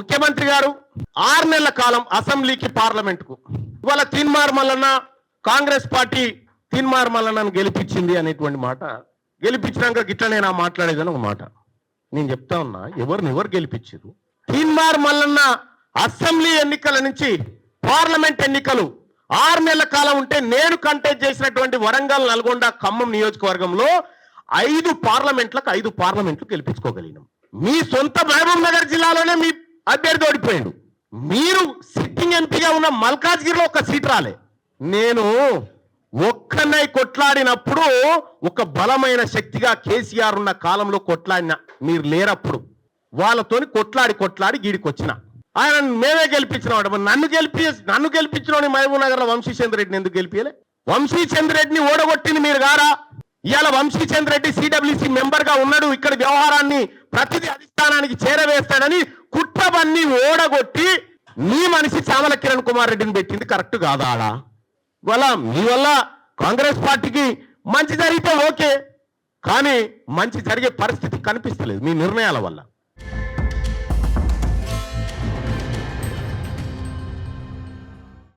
ముఖ్యమంత్రి గారు ఆరు నెలల కాలం అసెంబ్లీకి పార్లమెంట్కు. ఇవాళ తీన్మార్ మల్లన్న కాంగ్రెస్ పార్టీ తీన్మార్ మల్లన్నను గెలిపించింది అనేటువంటి మాట. గెలిపించినాక గిట్లనే నా మాట్లాడేదని ఒక మాట. నేను చెప్తా ఉన్నా ఎవరిని ఎవరు గెలిపించారు? తీన్మార్ మల్లన్న అసెంబ్లీ ఎన్నికల నుంచి పార్లమెంట్ ఎన్నికలు ఆరు నెలల కాలం ఉంటే నేను కంటెస్ట్ చేసినటువంటి వరంగల్ నల్గొండ ఖమ్మం నియోజకవర్గంలో ఐదు పార్లమెంట్లకు ఐదు పార్లమెంట్లు గెలిపించుకోగలిగినాం. మీ సొంత మహబూబ్ నగర్ జిల్లాలోనే మీ అభ్యర్థి ఓడిపోయాడు. మీరు సిట్టింగ్ ఎంపీగా ఉన్న మల్కాజ్గిరిలో ఒక సీట్ రాలే. నేను ఒక్కనై కొట్లాడినప్పుడు ఒక బలమైన శక్తిగా కేసీఆర్ ఉన్న కాలంలో కొట్లాడిన మీరు లేరప్పుడు వాళ్ళతోని కొట్లాడి కొట్లాడి గీడికి వచ్చిన ఆయన మేమే గెలిపించినాడు నన్ను గెలిపి నన్ను గెలిపించిన మహబూబ్ నగర్ వంశీచంద్ర రెడ్డిని ఎందుకు గెలిపియలే వంశీచంద్ర రెడ్డిని ఓడగొట్టింది మీరు గారా ఇవాళ వంశీచంద్ర రెడ్డి సిడబ్ల్యూసి మెంబర్గా ఉన్నాడు. ఇక్కడ వ్యవహారాన్ని ప్రతిదీ అధిష్టానానికి చేరవేస్తాడని కుట్రవన్నీ ఓడగొట్టి నీ మనిషి చామల కిరణ్ కుమార్ రెడ్డిని పెట్టింది కరెక్ట్ కాదా ఆడ? వల్ల మీ వల్ల కాంగ్రెస్ పార్టీకి మంచి జరిగితే ఓకే కానీ మంచి జరిగే పరిస్థితి కనిపిస్తలేదు మీ నిర్ణయాల వల్ల.